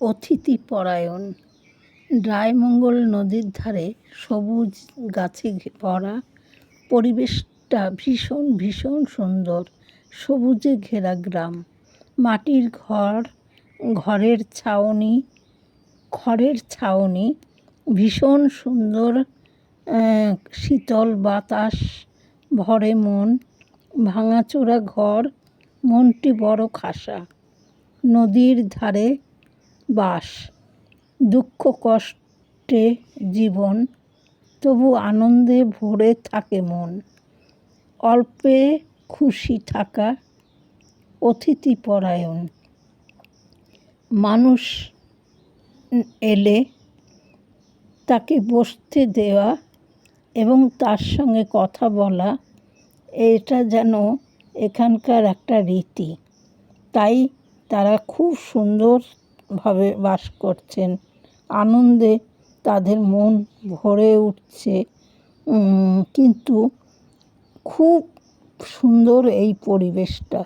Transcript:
অতিথি পরায়ণ রায়মঙ্গল নদীর ধারে সবুজ গাছে ভরা, পরিবেশটা ভীষণ ভীষণ সুন্দর। সবুজে ঘেরা গ্রাম। মাটির ঘর, ঘরের ছাউনি খড়ের ছাউনি, ভীষণ সুন্দর শীতল বাতাস, ভরে মন, ভাঙাচোরা ঘর, মনটি বড় খাসা। নদীর ধারে বাস, দুঃখ কষ্টে জীবন, তবু আনন্দে ভরে থাকে মন। অল্পে খুশি থাকা অতিথি পরায়ণ মানুষ এলে তাকে বসতে দেওয়া এবং তার সঙ্গে কথা বলা, এটা যেন এখানকার একটা রীতি। তাই তারা খুব সুন্দরভাবে বাস করছেন। আনন্দে তাদের মন ভরে উঠছে। কিন্তু খুব সুন্দর এই পরিবেশটা।